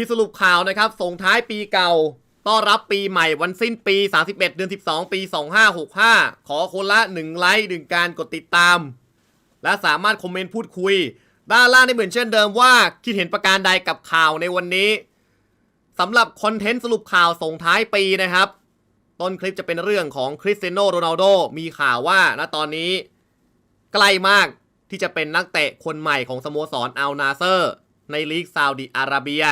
ที่สรุปข่าวนะครับ ส่งท้ายปีเก่า ต้อนรับปีใหม่วันสิ้นปี 31 เดือน 12 ปี 2565 ขอคนละ 1 ไลค์หนึ่งการกดติดตาม และสามารถคอมเมนต์พูดคุย ด้านล่างได้เหมือนเช่นเดิมว่า คิดเห็นประการใดกับข่าวในวันนี้สำหรับคอนเทนต์สรุปข่าวส่งท้ายปีนะครับ ต้นคลิปจะเป็นเรื่องของคริสเตียโนโรนัลโดมีข่าวว่าณตอนนี้ ใกล้มากที่จะเป็นนักเตะคนใหม่ของสโมสรอัลนาเซอร์ ในลีกซาอุดิอาระเบีย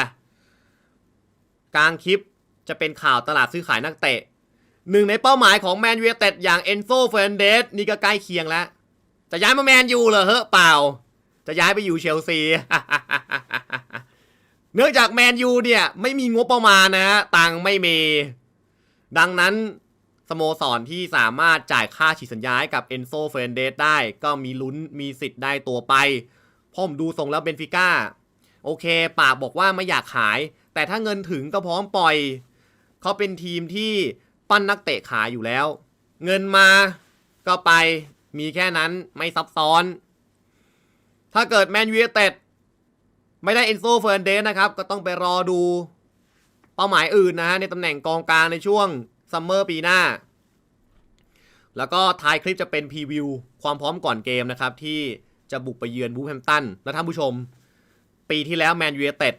กลางคลิปจะเป็นข่าวตลาดซื้อขายนักเตะ หนึ่งในเป้าหมายของแมนยูเต็ดอย่างเอนโซเฟรนเดสนี่ก็ใกล้เคียงแล้ว จะย้ายมาแมนยูเหรอเฮ้เปล่า จะย้ายไปอยู่เชลซี เนื่องจากแมนยูเนี่ย ไม่มีงบประมาณนะฮะตังไม่มี ดังนั้นสโมสรที่สามารถจ่ายค่าฉีดสัญญาให้กับเอนโซเฟรนเดสได้ ก็มีลุ้นมีสิทธิ์ได้ตัวไปพราะผมดูทรงแล้วเบนฟิก้า โอเค ปากบอกว่าไม่อยากขาย แต่ถ้าเงินถึงก็พร้อมปล่อย เขาเป็นทีมที่ปั้นนักเตะขายอยู่แล้ว เงินมาก็ไปมีแค่นั้นไม่ซับซ้อน ถ้าเกิดแมนยูเต็ดไม่ได้เอนโซเฟ r ร์นเดสนะครับ ก็ต้องไปรอดูเป้าหมายอื่นนะฮะ ในตำแหน่งกองกลางในช่วงซัมเมอร์ปีหน้า แล้วก็ท้ายคลิปจะเป็นพรีวิวความพร้อมก่อนเกมนะครับ ที่จะบุกไปเยือนวูแฮมตัน และท่านผู้ชม ปีที่แล้วแมนยูเต็ด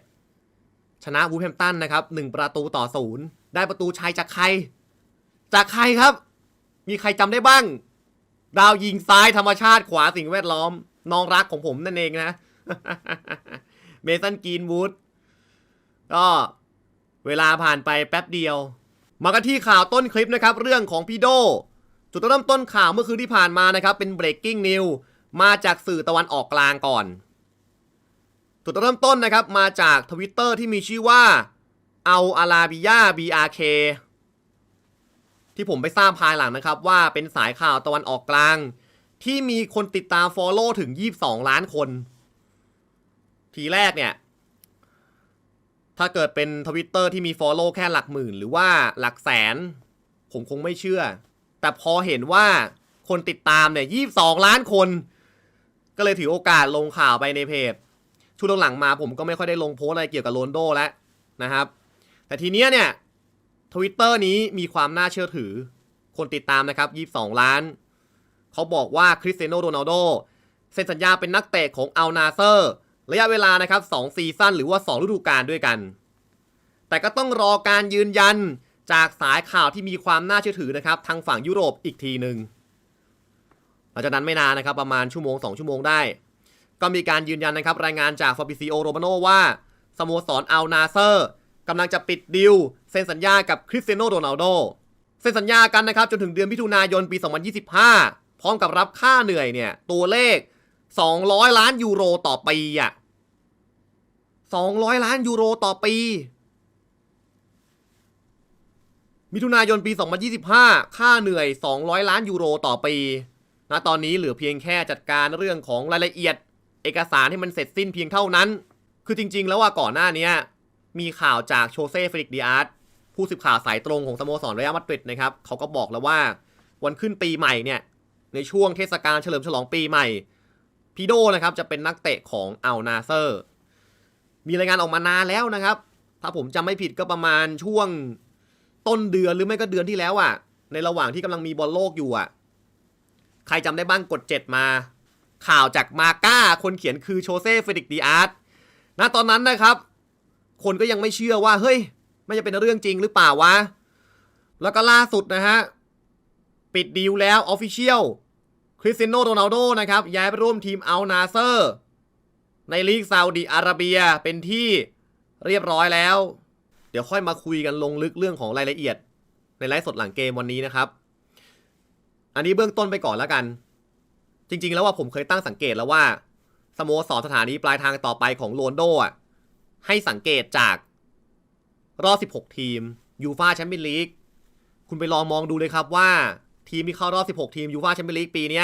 ชนะวูแฮมตันนะครับหนึ่งประตูต่อศูนย์ได้ประตูชัยจากใคร จากใครครับ มีใครจำได้บ้าง ดาวยิงซ้ายธรรมชาติขวาสิ่งแวดล้อม น้องรักของผมนั่นเองนะ เมสันกรีนวูดก็เวลาผ่านไปแป๊บเดียว มากันที่ข่าวต้นคลิปนะครับ เรื่องของพี่โด จุดเริ่มต้นข่าวเมื่อคืนที่ผ่านมานะครับ เป็น breaking news มาจากสื่อตะวันออกกลางก่อน จุดเริ่มต้นนะครับมาจากทวิตเตอร์ที่มีชื่อว่าเอาอาราบิยา BRK ที่ผมไปทราบภายหลังนะครับ ว่าเป็นสายข่าวตะวันออกกลาง ที่มีคนติดตาม Follow ถึง 22 ล้านคน ทีแรกเนี่ย ถ้าเกิดเป็นทวิตเตอร์ที่มี Follow แค่หลักหมื่น หรือว่าหลักแสน ผมคงไม่เชื่อ แต่พอเห็นว่าคนติดตามเนี่ย 22 ล้านคน ก็เลยถือโอกาสลงข่าวไปในเพจ ช่วงหลังมาผมก็ไม่ค่อยได้ลงโพสอะไรเกี่ยวกับโรนโดแล้วนะครับ แต่ทีเนี้ยเนี่ยทวิตเตอร์นี้มีความน่าเชื่อถือ คนติดตามนะครับ 22 ล้าน เขาบอกว่าคริสเตียโนโรนัลโดเซ็นสัญญาเป็นนักเตะของอัลนาเซอร์ ระยะเวลานะครับ2ซีซั่นหรือว่า 2 ฤดูกาลด้วยกัน แต่ก็ต้องรอการยืนยันจากสายข่าวที่มีความน่าเชื่อถือนะครับ ทางฝั่งยุโรปอีกทีหนึ่งหลังจากนั้นไม่นานนะครับ ประมาณชั่วโมง 2 ชั่วโมงได้ ก็มีการยืนยันนะครับรายงานจากฟาบิซิโอโรมาโนว่าสโมสรอัลนาเซอร์กำลังจะปิดดิวเซ็นสัญญากับคริสเตียโนโรนัลโดเซ็นสัญญากันนะครับจนถึงเดือนมิถุนายนปี 2025 พร้อมกับรับค่าเหนื่อยเนี่ยตัวเลข 200 ล้านยูโรต่อปีอะ200 ล้านยูโรต่อปี มิถุนายนปี 2025 ค่าเหนื่อย 200 ล้านยูโรต่อปีนะตอนนี้เหลือเพียงแค่จัดการเรื่องของรายละเอียด เอกสารให้มันเสร็จสิ้นเพียงเท่านั้น คือจริง ๆ แล้วว่าก่อนหน้านี้มีข่าวจากโชเซ่ฟลิกดิอาร์ตผู้สืบข่าวสายตรงของสโมสรเรอัลมาดริดนะครับเขาก็บอกแล้วว่าวันขึ้นปีใหม่เนี่ยในช่วงเทศกาลเฉลิมฉลองปีใหม่พีโดนะครับจะเป็นนักเตะของอัลนาเซอร์ มีรายงานออกมานานแล้วนะครับ ถ้าผมจำไม่ผิดก็ประมาณช่วงต้นเดือนหรือไม่ก็เดือนที่แล้วอะ่ะ ในระหว่างที่กำลังมีบอลโลกอยู่อะ่ะ ใครจำได้บ้างกด 7 มา ข่าวจากมาก้า คนเขียนคือโชเซ่เฟลิกดิอาร์ตณตอนนั้นนะครับ คนก็ยังไม่เชื่อว่า เฮ้ยไม่จะเป็นเรื่องจริงหรือเปล่าวะ แล้วก็ล่าสุดนะฮะ ปิดดีลแล้วออฟฟิเชียลคริสเตียโนโรนัลโดนะครับ ย้ายไปร่วมทีมอัลนาเซอร์ ในลีกซาอุดิอาระเบียเป็นที่เรียบร้อยแล้ว เดี๋ยวค่อยมาคุยกันลงลึกเรื่องของรายละเอียด ในไลฟ์สดหลังเกมวันนี้นะครับ อันนี้เบื้องต้นไปก่อนแล้วกัน จริง ๆ แล้วว่าผมเคยตั้งสังเกตแล้วว่าสโมสรสถานีปลายทางต่อไปของโรนโดอะให้สังเกตจากรอบ 16 ทีมยูฟาแชมเปี้ยนลีกคุณไปลองมองดูเลยครับว่า ทีมที่เข้ารอบ 16 ทีมยูฟาแชมเปี้ยนลีกปีนี้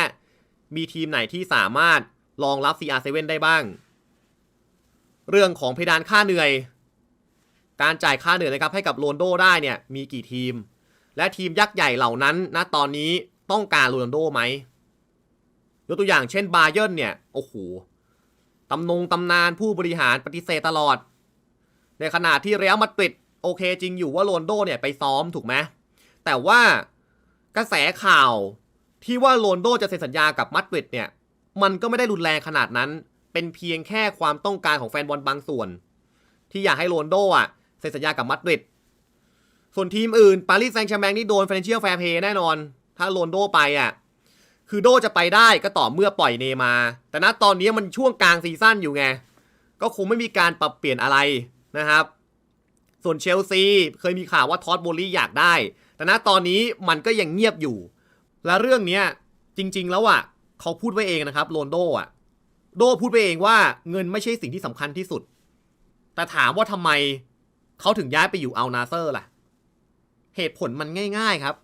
มีทีมไหนที่สามารถรองรับ CR7 ได้บ้าง เรื่องของเพดานค่าเหนื่อย การจ่ายค่าเหนื่อยนะครับให้กับโรนโดได้เนี่ยมีกี่ทีม และทีมยักษ์ใหญ่เหล่านั้นณตอนนี้ต้องการโรนโดไหม ยกตัวอย่างเช่นบาเยิร์นเนี่ย โอ้โหตำนงตำนานผู้บริหารปฏิเสธตลอด ในขณะที่เรอัลมาดริดโอเคจริงอยู่ว่าโรนโดเนี่ยไปซ้อมถูกไหมแต่ว่ากระแสข่าวที่ว่าโรนโดจะเซ็นสัญญากับมาดริดเนี่ย มันก็ไม่ได้รุนแรงขนาดนั้น เป็นเพียงแค่ความต้องการของแฟนบอลบางส่วน ที่อยากให้โรนโดอะเซ็นสัญญากับมาดริดส่วนทีมอื่นปารีสแซงต์แชร์แมงนี่โดน financial fair play แน่นอน ถ้าโรนโดไปอะ คือโดจะไปได้ก็ต่อเมื่อปล่อยเนย์มา แต่ณตอนนี้มันช่วงกลางซีซั่นอยู่ไง ก็คงไม่มีการปรับเปลี่ยนอะไรนะครับ ส่วนเชลซีเคยมีข่าวว่าทอตโบลี่อยากได้ แต่ณตอนนี้มันก็ยังเงียบอยู่ และเรื่องเนี้ยจริง ๆ แล้วอะเขาพูดไว้เองนะครับโรนโดอะ โดพูดไปเองว่าเงินไม่ใช่สิ่งที่สำคัญที่สุด แต่ถามว่าทำไมเขาถึงย้ายไปอยู่อัลนาเซอร์ล่ะ เหตุผลมันง่าย ๆครับ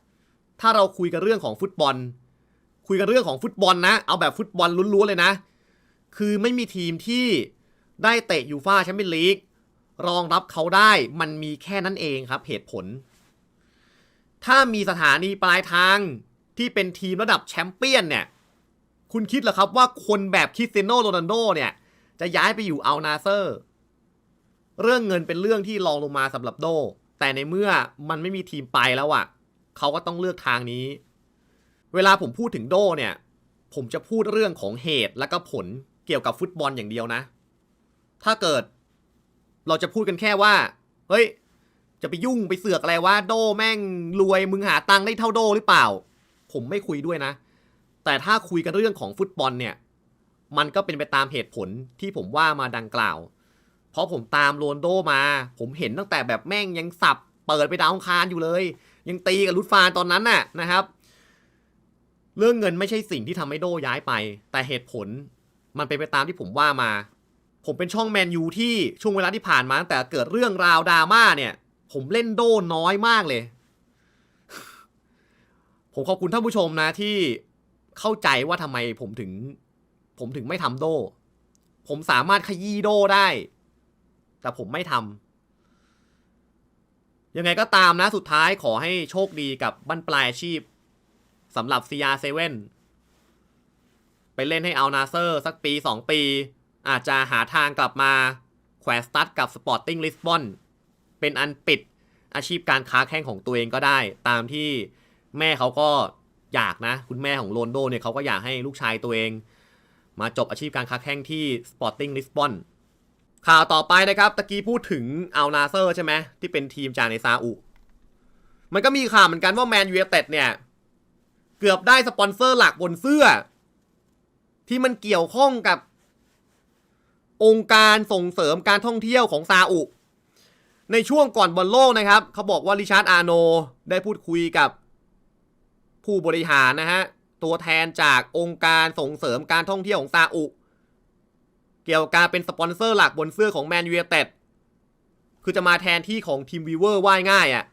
ถ้าเราคุยกันเรื่องของฟุตบอล คุยกันเรื่องของฟุตบอลนะ เอาแบบฟุตบอลล้วนๆเลยนะ คือไม่มีทีมที่ได้เตะยูฟ่าแชมเปี้ยนลีกรองรับเขาได้มันมีแค่นั้นเองครับเหตุผล ถ้ามีสถานีปลายทางที่เป็นทีมระดับแชมเปี้ยนเนี่ย คุณคิดเหรอครับว่าคนแบบคริสเตียโนโรนัลโดเนี่ย จะย้ายไปอยู่อัลนาเซอร์ เรื่องเงินเป็นเรื่องที่รองลงมาสำหรับโด แต่ในเมื่อมันไม่มีทีมไปแล้วอะ่ะ เขาก็ต้องเลือกทางนี้ เวลาผมพูดถึงโดเนี่ย ผมจะพูดเรื่องของเหตุและก็ผลเกี่ยวกับฟุตบอลอย่างเดียวนะ ถ้าเกิด เราจะพูดกันแค่ว่า เฮ้ย จะไปยุ่งไปเสือกอะไรว่าโดแม่งรวยมึงหาตังค์ได้เท่าโดหรือเปล่า ผมไม่คุยด้วยนะ แต่ถ้าคุยกันเรื่องของฟุตบอลเนี่ย มันก็เป็นไปตามเหตุผลที่ผมว่ามาดังกล่าว เพราะผมตามโรนโดมา ผมเห็นตั้งแต่แบบแม่งยังสับ เปิดไปดาวองคารอยู่เลย ยังตีกับลุดฟานตอนนั้นน่ะนะครับ เรื่องเงินไม่ใช่สิ่งที่ทำให้โดย้ายไป แต่เหตุผลมันเป็นไปตามที่ผมว่ามา ผมเป็นช่องแมนยูที่ช่วงเวลาที่ผ่านมาตั้งแต่เกิดเรื่องราวดราม่าเนี่ย ผมเล่นโดน้อยมากเลย ผมขอบคุณท่านผู้ชมนะที่เข้าใจว่าทำไมผมถึง ผมถึงไม่ทำโด ผมสามารถขยี้โดได้ แต่ผมไม่ทำยังไงก็ตามนะสุดท้ายขอให้โชคดีกับบั้นปลายอาชีพ สำหรับ CR7 ไปเล่นให้เอานาเซอร์สักปี 2 ปี อาจจะหาทางกลับมาแขวนสตัดกับ Sporting Lisbon เป็นอันปิดอาชีพการค้าแข่งของตัวเองก็ได้ ตามที่แม่เขาก็อยากนะ คุณแม่ของโรนโดเนี่ยเขาก็อยากให้ลูกชายตัวเอง มาจบอาชีพการค้าแข่งที่ Sporting Lisbon ข่าวต่อไปนะครับตะกี้พูดถึงอัลนาเซอร์ใช่ไหมที่เป็นทีมจากในซาอุ มันก็มีข่าวเหมือนกันว่าแมนยู i เต็ดเนี่ย เกือบได้สปอนเซอร์หลักบนเสื้อ ที่มันเกี่ยวข้องกับ องค์การส่งเสริมการท่องเที่ยวของซาอุ ในช่วงก่อนบอลโลกนะครับ เขาบอกว่าริชาร์ดอาโน ได้พูดคุยกับผู้บริหารนะฮะ ตัวแทนจากองค์การส่งเสริมการท่องเที่ยวของซาอุ เกี่ยวกับการเป็นสปอนเซอร์หลักบนเสื้อของแมนยูเต็ดคือจะมาแทนที่ของทีมวีเวอร์ว่ายง่ายอะ่ะ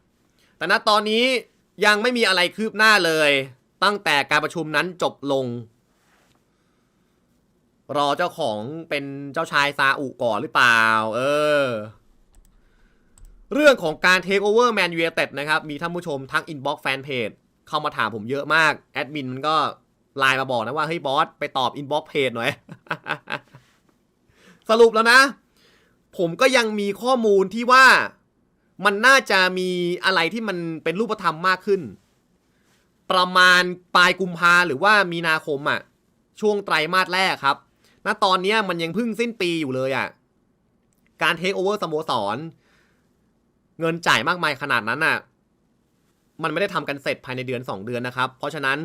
แต่ณตอนนี้ยังไม่มีอะไรคืบหน้าเลย ตั้งแต่การประชุมนั้นจบลง รอเจ้าของเป็นเจ้าชายซาอุก่อนหรือเปล่า เออ เรื่องของการเทคโอเวอร์แมนยู i เต็ดนะครับ มีท่านผู้ชมทักอินบ็อกซ์แฟนเพจเข้ามาถามผมเยอะมาก แอดมินมันก็ไลน์มาบอกนะว่า เฮ้ยบอส ไปตอบอินบ็อกซ์เพจหน่อย สรุปแล้วนะ ผมก็ยังมีข้อมูลที่ว่ามันน่าจะมีอะไรที่มันเป็นรูปธรรมมากขึ้น ประมาณปลายกุมภาหรือว่ามีนาคมอะ่ะ ช่วงไตรมาสแรกครับ ณ ตอนนี้มันยังพิ่งสิ้นปีอยู่เลยอะ่ะ การเทคโอเวอร์สโมสร เงินจ่ายมากมายขนาดนั้นอะ มันไม่ได้ทำกันเสร็จภายในเดือน 2 เดือนนะครับ เพราะฉะนั้น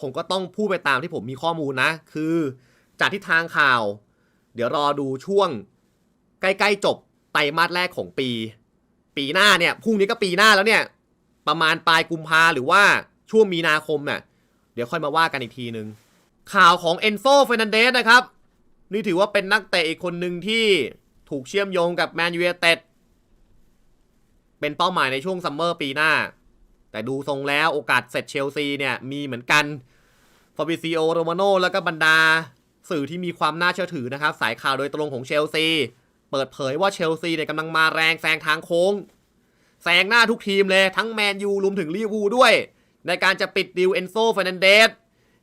ผมก็ต้องพูดไปตามที่ผมมีข้อมูลนะ คือจากที่ทางข่าว เดี๋ยวรอดูช่วงใกล้ๆจบไตรมาสแรกของปี ปีหน้าเนี่ยพรุ่งนี้ก็ปีหน้าแล้วเนี่ย ประมาณปลายกุมภาหรือว่า ช่วงมีนาคมเนี่ยเดี๋ยวค่อยมาว่ากันอีกทีนึง ข่าวของเอนโซเฟนันเดสนะครับ นี่ถือว่าเป็นนักเตะอีกคนหนึ่งที่ถูกเชื่อมโยงกับแมนยู i เต็ดเป็นเป้าหมายในช่วงซัมเมอร์ปีหน้า แต่ดูทรงแล้วโอกาสเสร็จเชลซีเนี่ยมีเหมือนกันฟาบิซิโอโรมาโนแล้วก็บรรดาสื่อที่มีความน่าเชื่อถือนะครับ สายข่าวโดยตรงของเชลซี เปิดเผยว่าเชลซีเนี่ยกำลังมาแรงแซงทางโค้งแซงหน้าทุกทีมเลยทั้งแมนยูรวมถึงลิเวอร์พูลด้วย ในการจะปิดดิวเอนโซเฟรนันเดส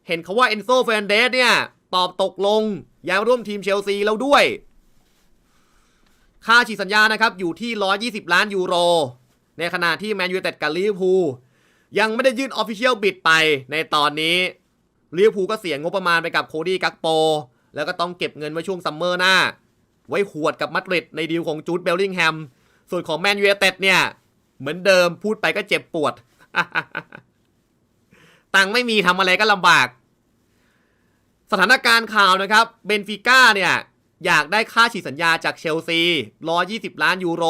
เห็นเขาว่าเอนโซเฟรนันเดสเนี่ย ตอบตกลงย้ายร่วมทีมเชลซีแล้วด้วย ค่าฉีสัญญานะครับ อยู่ที่ 120 ล้านยูโร ในขณะที่แมนยู i ต็ดกับลิเวอร์พูลยังไม่ได้ยื่นออฟฟิเชียลบิดไปในตอนนี้ลิเวอร์พูลก็เสียงงบประมาณไปกับโคดี้กักโป แล้วก็ต้องเก็บเงินไว้ช่วงซัมเมอร์หน้า ไว้หวดกับมาดริดในดีลของจูดเบลลิงแฮมส่วนของแมนยู i ต็ดเนี่ย เหมือนเดิมพูดไปก็เจ็บปวด ตังไม่มีทำอะไรก็ลำบาก สถานการณ์ข่าวนะครับ เบนฟิก้าเนี่ย อยากได้ค่าฉีกสัญญาจากเชลซี120 ล้านยูโร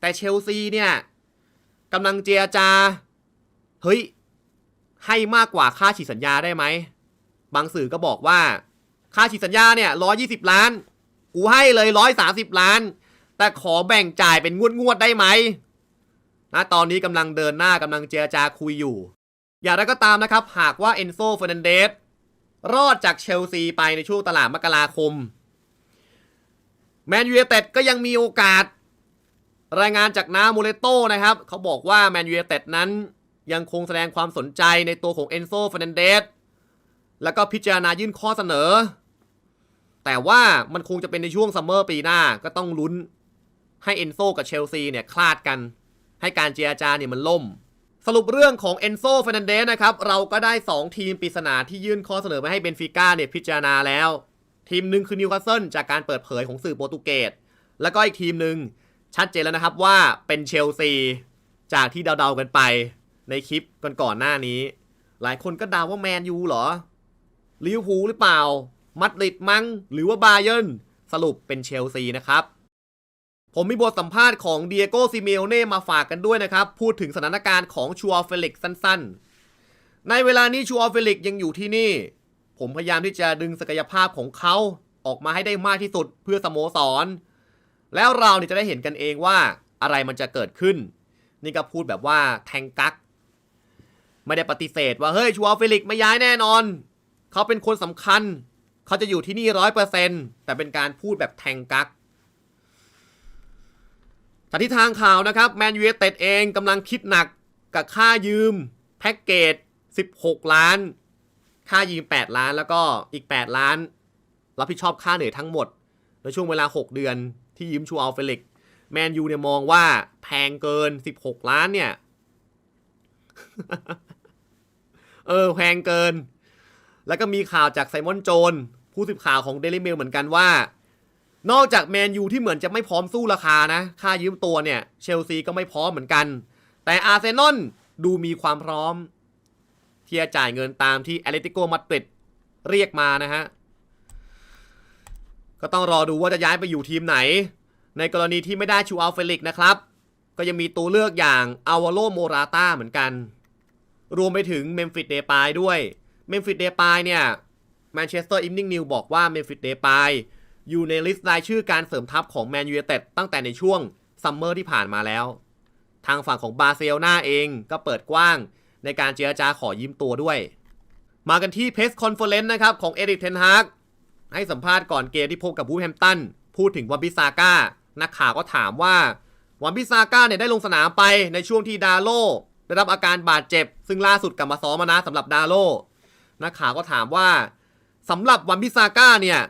แต่เชลซีเนี่ยกำลังเจรจา เฮ้ย ให้มากกว่าค่าฉีกสัญญาได้ไหม บางสื่อก็บอกว่า ค่าฉีกสัญญาเนี่ย120 ล้าน กูให้เลย 130 ล้าน แต่ขอแบ่งจ่ายเป็นงวดงวดๆได้ไหมนะตอนนี้กำลังเดินหน้ากำลังเจรจาคุยอยู่ อย่างไรก็ตามนะครับ หากว่าเอนโซเฟอร์นันเดสรอดจากเชลซีไปในช่วงตลาดมกราคมแมนยูไนเต็ดก็ยังมีโอกาส รายงานจากนาโมเลโต้นะครับ เขาบอกว่าแมนยูไนเต็ดนั้นยังคงแสดงความสนใจในตัวของเอนโซเฟอร์นันเดสแล้วก็พิจารณายื่นข้อเสนอ แต่ว่ามันคงจะเป็นในช่วงซัมเมอร์ปีหน้าก็ต้องลุ้นให้เอนโซกับเชลซีเนี่ยคลาดกัน ให้การเจรจาเนี่ยมันล่ม สรุปเรื่องของเอนโซเฟนันเดสนะครับ เราก็ได้ 2 ทีมปริศนาที่ยื่นข้อเสนอมาให้เบนฟิก้าเนี่ยพิจารณาแล้ว ทีมหนึ่งคือนิวคาสเซิลจากการเปิดเผยของสื่อโปรตุเกส แล้วก็อีกทีมหนึ่งชัดเจนแล้วนะครับว่าเป็นเชลซี จากที่เดาๆกันไปในคลิปก่อนๆหน้านี้ หลายคนก็เดาว่าแมนยูเหรอลิเวอร์พูลหรือเปล่า มัดริดมั้งหรือว่าบาเยิร์นสรุปเป็นเชลซีนะครับ ผมมีบทสัมภาษณ์ของเดียโกซิเมโอเน่มาฝากกันด้วยนะครับ พูดถึงสถานการณ์ของชัวเฟลิกสั้นๆ ในเวลานี้ชัวเฟลิกยังอยู่ที่นี่ ผมพยายามที่จะดึงศักยภาพของเขาออกมาให้ได้มากที่สุดเพื่อสโมสร แล้วเราเนี่ยจะได้เห็นกันเองว่าอะไรมันจะเกิดขึ้น นี่ก็พูดแบบว่าแทงกัก ไม่ได้ปฏิเสธว่าเฮ้ยชัวเฟลิกไม่ย้ายแน่นอน เขาเป็นคนสำคัญ เขาจะอยู่ที่นี่ร้อยเปอร์เซ็นต์แต่เป็นการพูดแบบแทงกัก จากที่ทางข่าวนะครับแมนยู i เต็ดเองกำลังคิดหนักกับค่ายืมแพ็กเกจ 16 ล้าน ค่ายืม 8 ล้านแล้วก็อีก 8 ล้าน รับผิดชอบค่าเหนื่อยทั้งหมด ในช่วงเวลา 6 เดือนที่ยืมชูอัลเฟลิกแมนยูเนี่ยมองว่าแพงเกิน 16 ล้านเนี่ย เออ แพงเกิน แล้วก็มีข่าวจากไซมอนโจน ผู้สื่อข่าวของเดลิเมลเหมือนกันว่า นอกจากแมนยูที่เหมือนจะไม่พร้อมสู้ราคานะ ค่ายืมตัวเนี่ย เชลซีก็ไม่พร้อมเหมือนกัน แต่อาร์เซนอลดูมีความพร้อม ที่จะจ่ายเงินตามที่แอตเลติโกมาดริดเรียกมานะฮะ ก็ต้องรอดูว่าจะย้ายไปอยู่ทีมไหน ในกรณีที่ไม่ได้ชูอัลเฟลิกนะครับ ก็ยังมีตัวเลือกอย่างอาวาโลโมราต้าเหมือนกัน รวมไปถึงเมมฟิสเดปายด้วย เมมฟิสเดปายเนี่ยแมนเชสเตอร์อิ n นิ่งนิวบอกว่าเมมฟิสเดปาย อยู่ในลิสต์รายชื่อการเสริมทัพของแมนยูเต็ดตั้งแต่ในช่วงซัมเมอร์ที่ผ่านมาแล้ว ทางฝั่งของบาร์เซโลนาเองก็เปิดกว้าง ในการเจรจาขอยืมตัวด้วย มากันที่เพสคอนเฟอเรนซ์นะครับของเอริกเทนฮากให้สัมภาษณ์ก่อนเกมที่พบกับบูแฮมตันพูดถึงวันบิซาก้านักข่าวก็ถามว่าวันบิซาก้าเนี่ยได้ลงสนามไปในช่วงที่ดาโลได้รับอาการบาดเจ็บ ซึ่งล่าสุดกลับมาซ้อมมานะสำหรับดาโลนักข่าวก็ถามว่าสำหรับวันบิซาก้าเนี่ย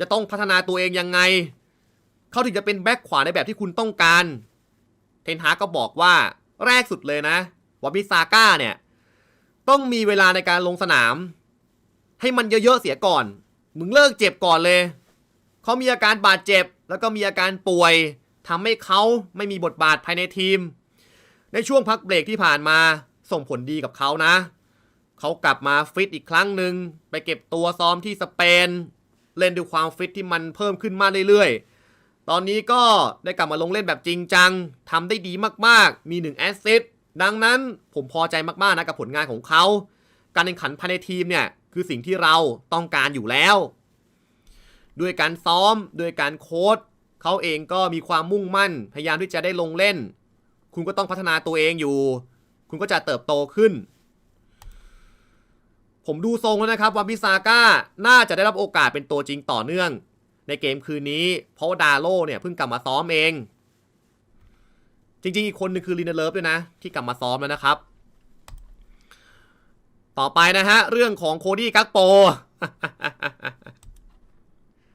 จะต้องพัฒนาตัวเองยังไง เขาถึงจะเป็นแบ็คขวาในแบบที่คุณต้องการ เทนฮาก็บอกว่าแรกสุดเลยนะวาบิซาก้าเนี่ย ต้องมีเวลาในการลงสนาม ให้มันเยอะๆเสียก่อน มึงเลิกเจ็บก่อนเลย เขามีอาการบาดเจ็บ แล้วก็มีอาการป่วยทำให้เขาไม่มีบทบาทภายในทีม ในช่วงพักเบรกที่ผ่านมาส่งผลดีกับเขานะ เขากลับมาฟิตอีกครั้งหนึ่งไปเก็บตัวซ้อมที่สเปน เล่นด้วยความฟิตที่มันเพิ่มขึ้นมาเรื่อยๆ ตอนนี้ก็ได้กลับมาลงเล่นแบบจริงจังทำได้ดีมากๆ มี1แอสซิสต์ดังนั้นผมพอใจมากๆนะกับผลงานของเขา การแข่งขันภายในทีมเนี่ยคือสิ่งที่เราต้องการอยู่แล้ว ด้วยการซ้อมด้วยการโค้ดเขาเองก็มีความมุ่งมั่น พยายามที่จะได้ลงเล่น คุณก็ต้องพัฒนาตัวเองอยู่ คุณก็จะเติบโตขึ้น ผมดูทรงแล้วนะครับว่าบิซาก้าน่าจะได้รับโอกาสเป็นตัวจริงต่อเนื่อง ในเกมคืนนี้ เพราะว่าดาโลเนี่ยเพิ่งกลับมาซ้อมเอง จริงๆ อีกคนหนึงคือลินเลิฟด้วยนะ ที่กลับมาซ้อมแล้วนะครับ ต่อไปนะฮะ เรื่องของโคดี้กักโป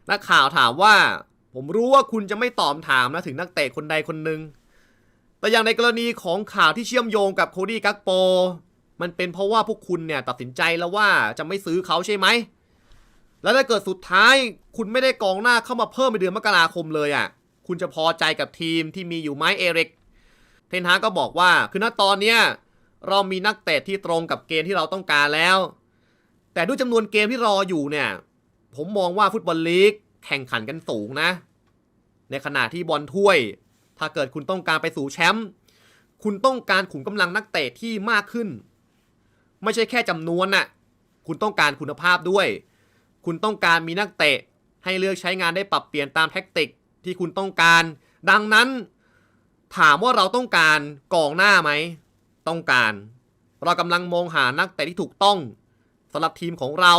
นักข่าวถามว่า ผมรู้ว่าคุณจะไม่ตอบถามนะถึงนักเตะคนใดคนหนึ่งแต่อย่างในกรณีของข่าวที่เชื่อมโยงกับโคดี้กักโป มันเป็นเพราะว่าพวกคุณเนี่ยตัดสินใจแล้วว่าจะไม่ซื้อเขาใช่ไหม แล้วถ้าเกิดสุดท้ายคุณไม่ได้กองหน้าเข้ามาเพิ่มในเดือนมกราคมเลยอะ่ะ คุณจะพอใจกับทีมที่มีอยู่ไหมเอริก เทนฮากก็บอกว่า คือณตอนเนี้ยเรามีนักเตะที่ตรงกับเกณฑ์ที่เราต้องการแล้ว แต่ด้วยจำนวนเกมที่รออยู่เนี่ย ผมมองว่าฟุตบอลลีกแข่งขันกันสูงนะ ในขณะที่บอลถ้วย ถ้าเกิดคุณต้องการไปสู่แชมป์ คุณต้องการขุมกำลังนักเตะที่มากขึ้น ไม่ใช่แค่จำนวนน่ะ คุณต้องการคุณภาพด้วย คุณต้องการมีนักเตะ ให้เลือกใช้งานได้ปรับเปลี่ยนตามแท็กติกที่คุณต้องการ ดังนั้น ถามว่าเราต้องการกองหน้าไหม ต้องการ เรากำลังมองหานักเตะที่ถูกต้องสำหรับทีมของเรา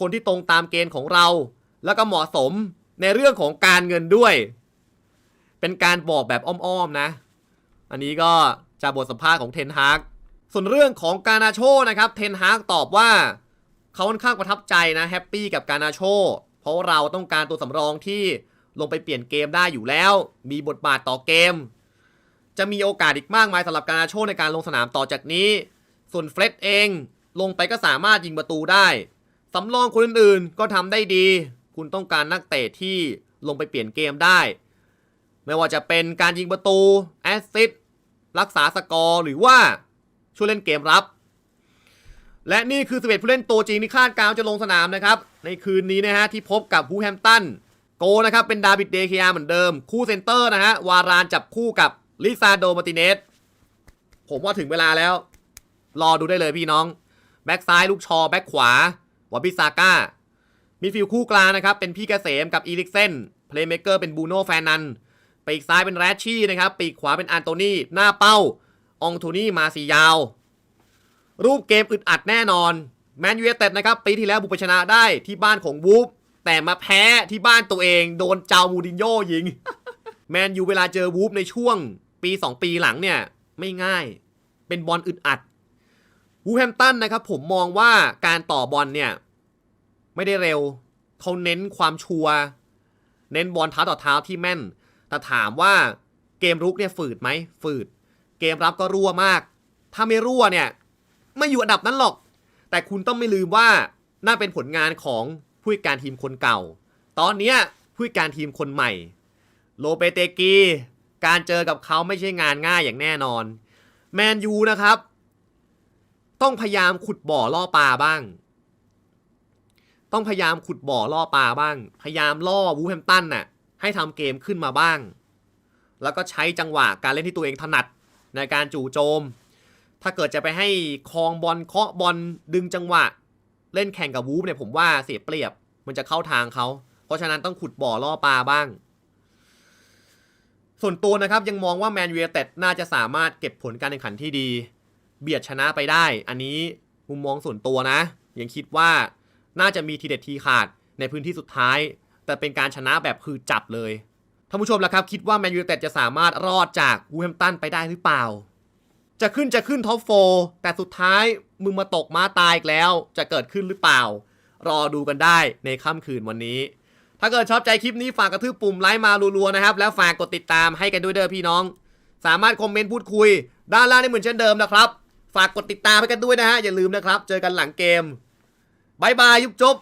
คนที่ตรงตามเกณฑ์ของเรา แล้วก็เหมาะสมในเรื่องของการเงินด้วย เป็นการบอกแบบอ้อมๆนะ อันนี้ก็จากบทสัมภาษณ์ของเทนฮาก ส่วนเรื่องของการนาโชนะครับเทนฮากตอบว่า เขาค่อนข้างประทับใจนะแฮปปี้กับการนาโชเพราะเราต้องการตัวสำรองที่ลงไปเปลี่ยนเกมได้อยู่แล้ว มีบทบาทต่อเกม จะมีโอกาสอีกมากมายสำหรับการนาโชในการลงสนามต่อจากนี้ ส่วนเฟรดเองลงไปก็สามารถยิงประตูได้สำรองคนอื่นๆก็ทำได้ดี คุณต้องการนักเตะที่ลงไปเปลี่ยนเกมได้ ไม่ว่าจะเป็นการยิงประตูแอสซิสต์รักษาสกอร์หรือว่า ช่วยเล่นเกมรับ และนี่คือ11ผู้เล่นตัวจริงที่คาดการจะลงสนามนะครับ ในคืนนี้นะฮะที่พบกับวูแฮมตันโกนะครับเป็นดาวิดเดเคียเหมือนเดิม คู่เซนเตอร์นะฮะวารานจับคู่กับลิซาโดมาติเนสผมว่าถึงเวลาแล้ว รอดูได้เลยพี่น้อง แบ็กซ้ายลูกชอ แบ็กขวาวอบิซาก้ามีฟิลคู่กลางนะครับ เป็นพี่เกษมกับอีลิกเซนเพลย์เมเกอร์เป็นบูโน่แฟนนันปีกซ้ายเป็นแรชชี่นะครับ ปีกขวาเป็นอันโตนีหน้าเป้า องโทนี่มาสียาว รูปเกมอึดอัดแน่นอน แมนยูไนเต็ดนะครับ ปีที่แล้วบุกชนะได้ที่บ้านของวูฟแต่มาแพ้ที่บ้านตัวเอง โดนเจ้ามูดินโญ่ยิง แมนยูเวลาเจอวูฟในช่วงปี 2 ปีหลังเนี่ย ไม่ง่าย เป็นบอลอึดอัดวูแฮมตันนะครับผมมองว่าการต่อบอลเนี่ยไม่ได้เร็วเขาเน้นความชัวเน้นบอลเท้าต่อเท้าที่แม่น แต่ถามว่าเกมรุกเนี่ยฝืดไหมฝืด เกมรับก็รั่วมาก ถ้าไม่รั่วเนี่ยไม่อยู่อันดับนั้นหรอก แต่คุณต้องไม่ลืมว่าน่าเป็นผลงานของผู้การทีมคนเก่า ตอนเนี้ผู้การทีมคนใหม่ โลเปเตกี การเจอกับเขาไม่ใช่งานง่ายอย่างแน่นอน แมนยูนะครับ ต้องพยายามขุดบ่อล่อปลาบ้าง ต้องพยายามขุดบ่อล่อปลาบ้าง พยายามล่อวูแฮมตันน่ะให้ทำเกมขึ้นมาบ้าง แล้วก็ใช้จังหวะการเล่นที่ตัวเองถนัด ในการจู่โจม ถ้าเกิดจะไปให้คลองบอลเคาะบอลดึงจังหวะ เล่นแข่งกับวูฟเนี่ยผมว่าเสียเปรียบมันจะเข้าทางเขา เพราะฉะนั้นต้องขุดบ่อล่อปลาบ้าง ส่วนตัวนะครับยังมองว่าแมนยูเต็ดน่าจะสามารถเก็บผลการแข่งขันที่ดี เบียดชนะไปได้ อันนี้มุมมองส่วนตัวนะ ยังคิดว่าน่าจะมีทีเด็ดทีขาดในพื้นที่สุดท้าย แต่เป็นการชนะแบบคือจับเลย ท่านผู้ชมล่ะครับ คิดว่าแมนยูเต็ดจะสามารถรอดจากวูแฮมตันไปได้หรือเปล่า จะขึ้นจะขึ้นท็อปโฟแต่สุดท้ายมึงมาตกม้าตายอีกแล้ว จะเกิดขึ้นหรือเปล่า รอดูกันได้ในค่ำคืนวันนี้ ถ้าเกิดชอบใจคลิปนี้ฝากกระทืบปุ่มไลค์มารัวๆนะครับ แล้วฝากกดติดตามให้กันด้วยเด้อพี่น้อง สามารถคอมเมนต์พูดคุย ด้านล่างได้เหมือนเช่นเดิมนะครับ ฝากกดติดตามให้กันด้วยนะฮะอย่าลืมนะครับ เจอกันหลังเกมบายบายยุบจบ